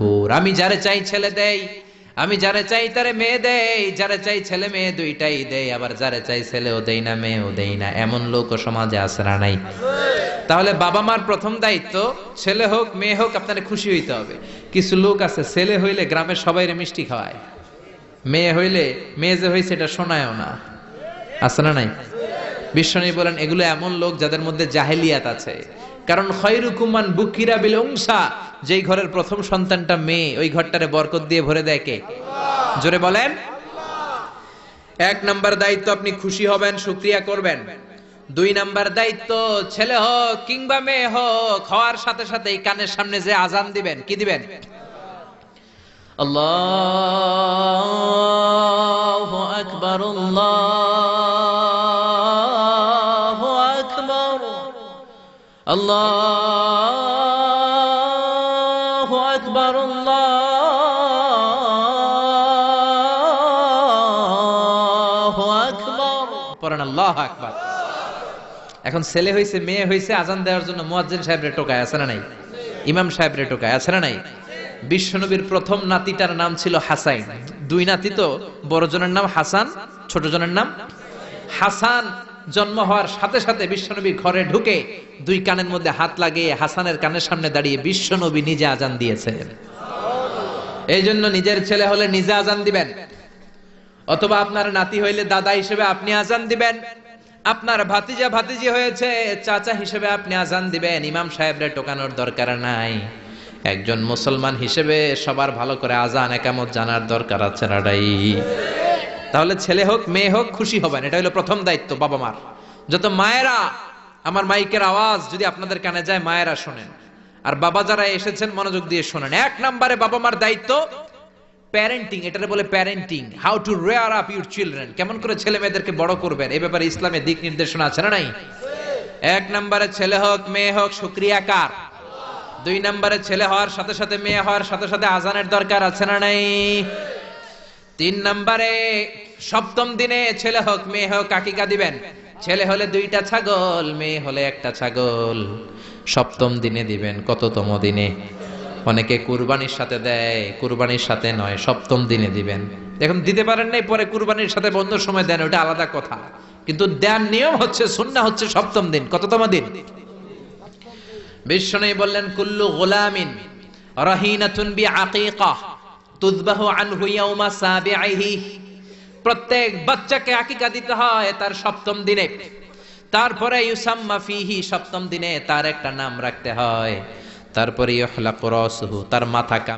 যুকুর আমি যারে চাই ছেলে দেই, আমি যারে চাই তারে মেয়ে দেই, যারে চাই ছেলে মেয়ে দুইটাই দেই, আবার যারে চাই ছেলেও দেই না, মেয়েও দেই না, এমন লোকও সমাজে আছে না নাই। তাহলে বাবা মার প্রথম দায়িত্ব, ছেলে হোক, মেয়ে হোক, আপনার খুশি হইতে হবে। কিছু লোক আছে, ছেলে হইলে গ্রামের সবাইরে মিষ্টি খাওয়ায়। মেয়ে হইলে, মেয়ে যে হয়েছে এটা শোনায়ও না। আছে না নাই? বিশ্বনী বলেন, এগুলো এমন লোক যাদের মধ্যে জাহেলিয়াত আছে। কারণ খয়রুকুমান বুকিরা বিল উংসা, যেই ঘরের প্রথম সন্তানটা মেয়ে, ওই ঘরটারে বরকত দিয়ে ভরে দেয় কে? জোরে বলেন। এক নাম্বার দায়িত্ব আপনি খুশি হবেন, শুক্রিয়া করবেন। দুই নাম্বার দায়িত্ব, ছেলে হোক কিংবা মেয়ে হোক, হওয়ার সাথে সাথে কানের সামনে যে আজান দিবেন, কি দিবেন? আল্লাহু আকবার, আল্লাহু আল্লাহু আকবার আল্লাহু আকবার। এখন ছেলে হয়েছে মেয়ে হয়েছে আজান দেওয়ার জন্য মুয়াজ্জিন সাহেবরে টোকায়, আছে না নাই? ইমাম সাহেবরে টোকায়, আছে না নাই? বিশ্বনবীর প্রথম নাতিটার নাম ছিল হাসাইন। দুই নাতি তো, বড় জনের নাম হাসান, ছোট জনের নাম হাসান। জন্ম হওয়ার সাথে সাথে বিশ্বনবী ঘরে ঢুকে দুই কানের মধ্যে হাত লাগিয়ে হাসানের কানের সামনে দাঁড়িয়ে বিশ্বনবী নিজে আজান দিয়েছেন। এই জন্য নিজের ছেলে হলে নিজে আজান দিবেন। অথবা আপনার নাতি হইলে দাদা হিসেবে আপনি আজান দিবেন। আপনার ভাতিজা ভাতিজি হয়েছে, চাচা হিসেবে আপনি আজান দিবেন। ইমাম সাহেবরে টোকানোর দরকার নাই। একজন মুসলমান হিসেবে সবার ভালো করে আজান একামত জানার দরকার আছে নাডাই তাহলে ছেলে হোক, মেয়ে হোক, খুশি হবেন। এটা হলো প্রথম দায়িত্ব বাবা মার যত মায়েরা, আমার মাইকের আওয়াজ যদি আপনাদের কানে যায়, মায়েরা শোনেন। আর বাবা যারা এসেছেন, মনোযোগ দিয়ে শোনেন। এক নম্বরে বাবা মার দায়িত্ব প্যারেন্টিং এটারে বলে parenting how to rear up your children কেমন করে ছেলে মেয়েদেরকে বড় করবেন? এই ব্যাপারে ইসলামের দিক নির্দেশনা আছে না নাই? এক নম্বরে ছেলে হোক, মেয়ে হোক, শুক্রিয়া কার? দুই নম্বরে ছেলে হওয়ার সাথে সাথে মেয়ে হওয়ার সাথে সাথে আজানের দরকার আছে না নাই? তিন নম্বরে, সপ্তম দিনে ছেলে হোক, মেয়ে হোক কাকিকা দিবেন? ছেলে হলে দুইটা ছাগল, মেয়ে হলে একটা ছাগল। সপ্তম দিনে দিবেন, কততম দিনে? অনেকে কুরবানির সাথে দেয়, কুরবানির সাথে নয়, সপ্তম দিনে দিবেন। এখন দিতে পারেন নাই, পরে কুরবানির সাথে বন্ধ সময় দেন, ওটা আলাদা কথা। কিন্তু দেন নিয়ম হচ্ছে সুন্না হচ্ছে সপ্তম দিন, কততম দিন? বিশ্বনবী বললেন, কুল্লু গোলামিন রাহিনাতুন বি আকিকা প্রত্যেক বাচ্চাকে আকিকা দিতে হয় তার সপ্তম দিনে। তারপরে সপ্তম দিনে তার একটা নাম রাখতে হয়। তারপরে তার মাথা